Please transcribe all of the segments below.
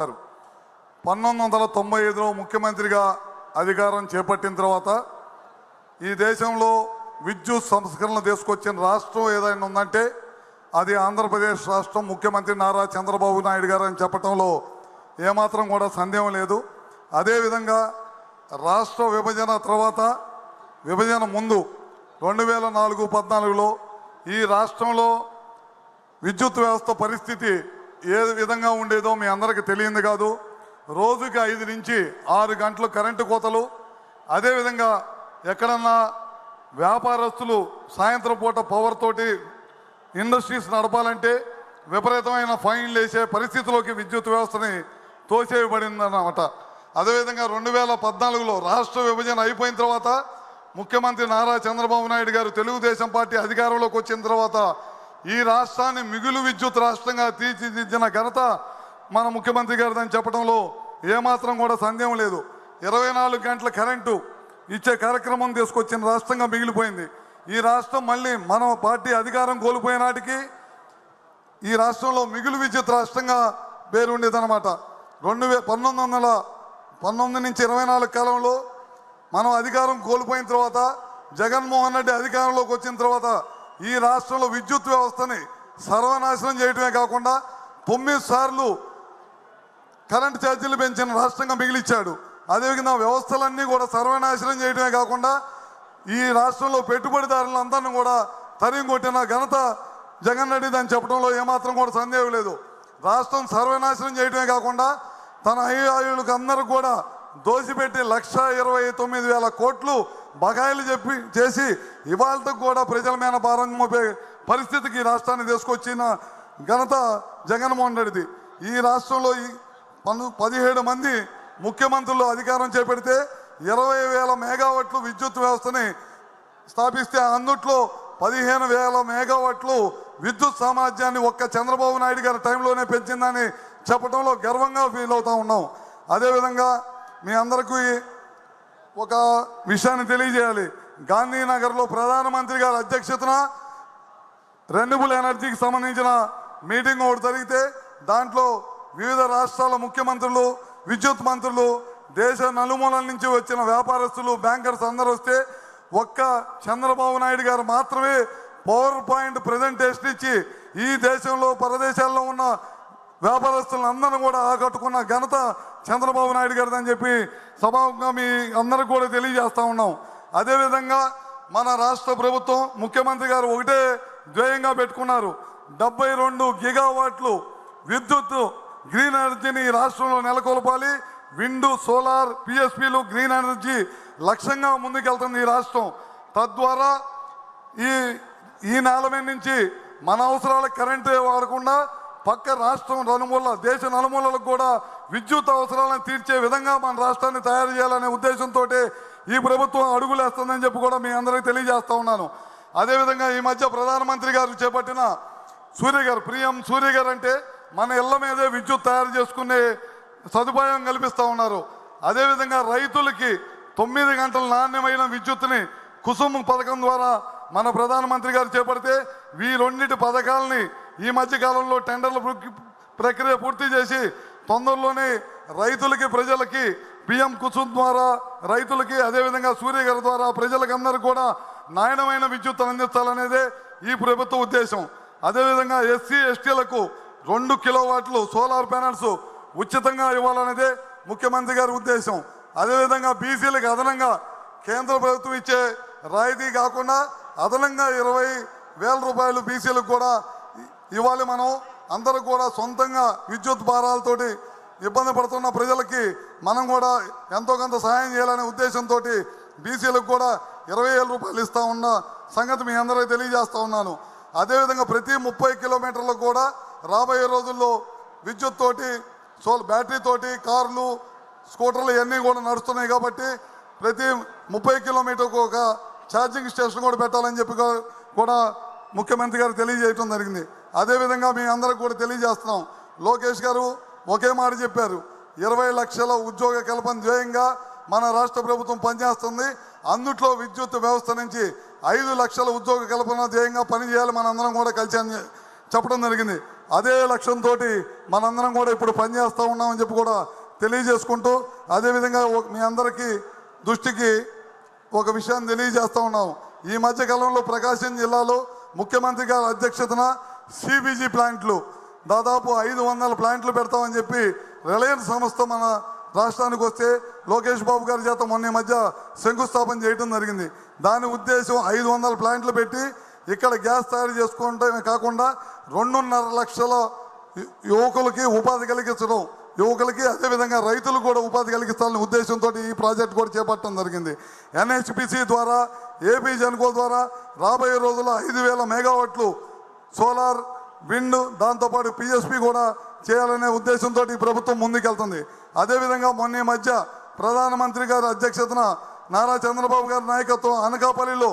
గారు పంతొమ్మిది వందల తొంభై ఐదులో ముఖ్యమంత్రిగా అధికారం చేపట్టిన తర్వాత ఈ దేశంలో విద్యుత్ సంస్కరణలు తీసుకొచ్చిన రాష్ట్రం ఏదైనా ఉందంటే అది ఆంధ్రప్రదేశ్ రాష్ట్రం ముఖ్యమంత్రి నారా చంద్రబాబు నాయుడు గారు అని చెప్పడంలో ఏమాత్రం కూడా సందేహం లేదు. అదేవిధంగా రాష్ట్ర విభజన తర్వాత విభజన ముందు రెండు వేల నాలుగు పద్నాలుగులో ఈ రాష్ట్రంలో విద్యుత్ వ్యవస్థ పరిస్థితి ఏ విధంగా ఉండేదో మీ అందరికీ తెలియంది కాదు. రోజుకి ఐదు నుంచి ఆరు గంటలు కరెంటు కోతలు. అదేవిధంగా ఎక్కడన్నా వ్యాపారస్తులు సాయంత్రం పూట పవర్ తోటి ఇండస్ట్రీస్ నడపాలంటే విపరీతమైన ఫైన్లు వేసే పరిస్థితిలోకి విద్యుత్ వ్యవస్థని తోసేయబడిందన్నమాట. అదేవిధంగా రెండు వేల పద్నాలుగులో రాష్ట్ర విభజన అయిపోయిన తర్వాత ముఖ్యమంత్రి నారా చంద్రబాబు నాయుడు గారు తెలుగుదేశం పార్టీ అధికారంలోకి వచ్చిన తర్వాత ఈ రాష్ట్రాన్ని మిగులు విద్యుత్ రాష్ట్రంగా తీర్చిదిద్దిన ఘనత మన ముఖ్యమంత్రి గారిదని చెప్పడంలో ఏమాత్రం కూడా సందేహం లేదు. ఇరవై నాలుగు గంటల కరెంటు ఇచ్చే కార్యక్రమం తీసుకొచ్చిన రాష్ట్రంగా మిగిలిపోయింది. ఈ రాష్ట్రం మళ్ళీ మన పార్టీ అధికారం కోల్పోయే నాటికి ఈ రాష్ట్రంలో మిగులు విద్యుత్ రాష్ట్రంగా పేరు ఉండేదన్నమాట రెండు వే పంతొమ్మిది వందల పంతొమ్మిది నుంచి ఇరవై నాలుగు కాలంలో మనం అధికారం కోల్పోయిన తర్వాత జగన్మోహన్ రెడ్డి అధికారంలోకి వచ్చిన తర్వాత ఈ రాష్ట్రంలో విద్యుత్ వ్యవస్థని సర్వనాశనం చేయడమే కాకుండా తొమ్మిది సార్లు కరెంట్ ఛార్జీలు పెంచిన రాష్ట్రంగా మిగిలిచ్చాడు. అదేవిధంగా వ్యవస్థలన్నీ కూడా సర్వనాశనం చేయడమే కాకుండా ఈ రాష్ట్రంలో పెట్టుబడిదారులందరినీ కూడా తరిమి కొట్టిన ఘనత జగన్ రెడ్డి అని చెప్పడంలో ఏమాత్రం కూడా సందేహం లేదు. రాష్ట్రం సర్వనాశనం చేయడమే కాకుండా తన అయ్యాయులకు అందరూ కూడా దోసిపెట్టి లక్ష ఇరవై తొమ్మిది వేల కోట్లు బకాయిలు చెప్పి చేసి ఇవాళతో కూడా ప్రజల మీద భారం మోపే పరిస్థితికి ఈ రాష్ట్రాన్ని తీసుకొచ్చిన ఘనత జగన్మోహన్ రెడ్డిది. ఈ రాష్ట్రంలో ఈ పన్ను పదిహేడు మంది ముఖ్యమంత్రులు అధికారం చేపడితే ఇరవై వేల మెగావాట్లు విద్యుత్ వ్యవస్థని స్థాపిస్తే అందుట్లో పదిహేను వేల మెగావాట్లు విద్యుత్ సామర్థ్యాన్ని ఒక్క చంద్రబాబు నాయుడు గారి టైంలోనే పెంచిందని చెప్పడంలో గర్వంగా ఫీల్ అవుతా ఉన్నాం. అదేవిధంగా మీ అందరికీ ఒక విషయాన్ని తెలియజేయాలి. గాంధీనగర్లో ప్రధానమంత్రి గారి అధ్యక్షతన రెన్యూబుల్ ఎనర్జీకి సంబంధించిన మీటింగ్ ఒకటి జరిగితే దాంట్లో వివిధ రాష్ట్రాల ముఖ్యమంత్రులు విద్యుత్ మంత్రులు దేశ నలుమూలల నుంచి వచ్చిన వ్యాపారస్తులు బ్యాంకర్స్ అందరూ వస్తే ఒక్క చంద్రబాబు నాయుడు గారు మాత్రమే పవర్ పాయింట్ ప్రజెంటేషన్ ఇచ్చి ఈ దేశంలో పరదేశాల్లో ఉన్న వ్యాపారస్తులందరూ కూడా ఆకట్టుకున్న ఘనత చంద్రబాబు నాయుడు గారిది అని చెప్పి సభాముఖంగా మీ అందరికి కూడా తెలియజేస్తూ ఉన్నాం. అదేవిధంగా మన రాష్ట్ర ప్రభుత్వం ముఖ్యమంత్రి గారు ఒకటే ధ్యేయంగా పెట్టుకున్నారు. డెబ్బై రెండు గిగావాట్లు విద్యుత్ గ్రీన్ ఎనర్జీని ఈ రాష్ట్రంలో నెలకొల్పాలి. విండ్ సోలార్ పిఎస్పీలు గ్రీన్ ఎనర్జీ లక్ష్యంగా ముందుకెళ్తుంది ఈ రాష్ట్రం. తద్వారా ఈ ఈ నేల మీద నుంచి మన అవసరాల కరెంటు వాడకుండా పక్క రాష్ట్రం నలుమూల దేశ నలుమూలలకు కూడా విద్యుత్ అవసరాలను తీర్చే విధంగా మన రాష్ట్రాన్ని తయారు చేయాలనే ఉద్దేశంతో ఈ ప్రభుత్వం అడుగులేస్తుందని చెప్పి కూడా మీ అందరికీ తెలియజేస్తూ ఉన్నాను. అదేవిధంగా ఈ మధ్య ప్రధానమంత్రి గారు చేపట్టిన సూర్య గారు ప్రియం సూర్య గారు అంటే మన ఇళ్ళ మీదే విద్యుత్ తయారు చేసుకునే సదుపాయం కల్పిస్తూ ఉన్నారు. అదేవిధంగా రైతులకి తొమ్మిది గంటల నాణ్యమైన విద్యుత్ని కుసుమ పథకం ద్వారా మన ప్రధానమంత్రి గారు చేపడితే ఈ రెండింటి పథకాలని ఈ మధ్య కాలంలో టెండర్ల ప్రక్రియ పూర్తి చేసి తొందరలోనే రైతులకి ప్రజలకి బియ్యం కుసుం ద్వారా రైతులకి అదేవిధంగా సూర్య గారి ద్వారా ప్రజలకు అందరూ కూడా నాణ్యమైన విద్యుత్ అందించాలనేదే ఈ ప్రభుత్వ ఉద్దేశం. అదేవిధంగా ఎస్సీ ఎస్టీలకు రెండు కిలోవాట్లు సోలార్ ప్యానల్స్ ఉచితంగా ఇవ్వాలనేదే ముఖ్యమంత్రి గారి ఉద్దేశం. అదేవిధంగా బీసీలకు అదనంగా కేంద్ర ప్రభుత్వం ఇచ్చే రాయితీ కాకుండా అదనంగా ఇరవై వేల రూపాయలు బీసీలకు కూడా ఇవ్వాలి మనం. అందరూ కూడా సొంతంగా విద్యుత్ భారాలతోటి ఇబ్బంది పడుతున్న ప్రజలకి మనం కూడా ఎంతో కొంత సహాయం చేయాలనే ఉద్దేశంతో బీసీలకు కూడా ఇరవై వేల రూపాయలు ఇస్తూ ఉన్న సంగతి మీ అందరికీ తెలియజేస్తూ ఉన్నాను. అదేవిధంగా ప్రతి ముప్పై కిలోమీటర్లకు కూడా రాబోయే రోజుల్లో విద్యుత్ తోటి సోల్ బ్యాటరీతోటి కార్లు స్కూటర్లు ఇవన్నీ కూడా నడుస్తున్నాయి కాబట్టి ప్రతి ముప్పై కిలోమీటర్కు ఒక ఛార్జింగ్ స్టేషన్ కూడా పెట్టాలని చెప్పి కూడా- కూడా ముఖ్యమంత్రి గారు తెలియజేయటం జరిగింది. అదేవిధంగా మీ అందరికి కూడా తెలియజేస్తున్నాం. లోకేష్ గారు ఒకే మాట చెప్పారు. ఇరవై లక్షల ఉద్యోగ కల్పన ధ్యేయంగా మన రాష్ట్ర ప్రభుత్వం పనిచేస్తుంది. అందుట్లో విద్యుత్ వ్యవస్థ నుంచి ఐదు లక్షల ఉద్యోగ కల్పన ధ్యేయంగా పనిచేయాలి మనందరం కూడా కలిసి చెప్పడం జరిగింది. అదే లక్ష్యంతో మనందరం కూడా ఇప్పుడు పనిచేస్తూ ఉన్నామని చెప్పి కూడా తెలియజేసుకుంటూ అదేవిధంగా మీ అందరికీ దృష్టికి ఒక విషయాన్ని తెలియజేస్తూ ఉన్నాం. ఈ మధ్య కాలంలో ప్రకాశం జిల్లాలో ముఖ్యమంత్రి గారి అధ్యక్షతన సిబిజీ ప్లాంట్లు. దాదాపు ఐదు వందల ప్లాంట్లు పెడతామని చెప్పి రిలయన్స్ సంస్థ మన రాష్ట్రానికి వస్తే లోకేష్ బాబు గారి చేత మొన్న మధ్య శంకుస్థాపన చేయడం జరిగింది. దాని ఉద్దేశం ఐదు వందల ప్లాంట్లు పెట్టి ఇక్కడ గ్యాస్ తయారు చేసుకోవడమే కాకుండా రెండున్నర లక్షల యువకులకి ఉపాధి కలిగించడం యువకులకి అదేవిధంగా రైతులు కూడా ఉపాధి కలిగిస్తారనే ఉద్దేశంతో ఈ ప్రాజెక్ట్ కూడా చేపట్టడం జరిగింది. ఎన్హెచ్పిసి ద్వారా ఏపీ జన్కో ద్వారా రాబోయే రోజుల్లో ఐదు వేల మెగావాట్లు సోలార్ విండ్ దాంతోపాటు పిఎస్పి కూడా చేయాలనే ఉద్దేశంతో ఈ ప్రభుత్వం ముందుకెళ్తుంది. అదేవిధంగా మొన్న ఈ మధ్య ప్రధానమంత్రి గారి అధ్యక్షతన నారా చంద్రబాబు గారి నాయకత్వం అనకాపల్లిలో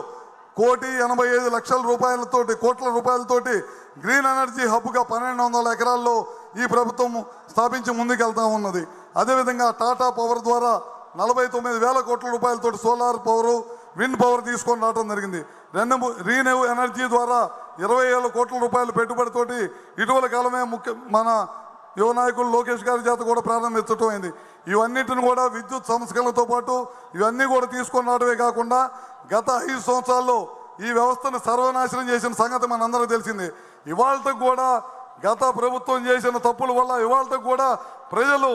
కోటి ఎనభై ఐదు లక్షల రూపాయలతోటి కోట్ల రూపాయలతోటి గ్రీన్ ఎనర్జీ హబ్గా పన్నెండు వందల ఎకరాల్లో ఈ ప్రభుత్వం స్థాపించి ముందుకెళ్తా ఉన్నది. అదేవిధంగా టాటా పవర్ ద్వారా నలభై తొమ్మిది వేల కోట్ల రూపాయలతోటి సోలార్ పవర్ విండ్ పవర్ తీసుకొని రావడం జరిగింది. రెండు రీన్యూ ఎనర్జీ ద్వారా ఇరవై ఏళ్ళ కోట్ల రూపాయల పెట్టుబడితోటి ఇటీవల కాలమే ముఖ్య మన యువ నాయకులు లోకేష్ గారి చేత కూడా ప్రారంభించడం అయింది. ఇవన్నిటిని కూడా విద్యుత్ సంస్కరణలతో పాటు ఇవన్నీ కూడా తీసుకొని రావడమే కాకుండా గత ఐదు సంవత్సరాల్లో ఈ వ్యవస్థను సర్వనాశనం చేసిన సంగతి మనందరూ తెలిసింది. ఇవాళకు కూడా గత ప్రభుత్వం చేసిన తప్పుల వల్ల ఇవాళకు కూడా ప్రజలు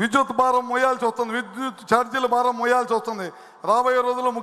విద్యుత్ భారం మోయాల్సి వస్తుంది. విద్యుత్ ఛార్జీల భారం మోయాల్సి వస్తుంది. రాబోయే రోజుల్లో ముఖ్య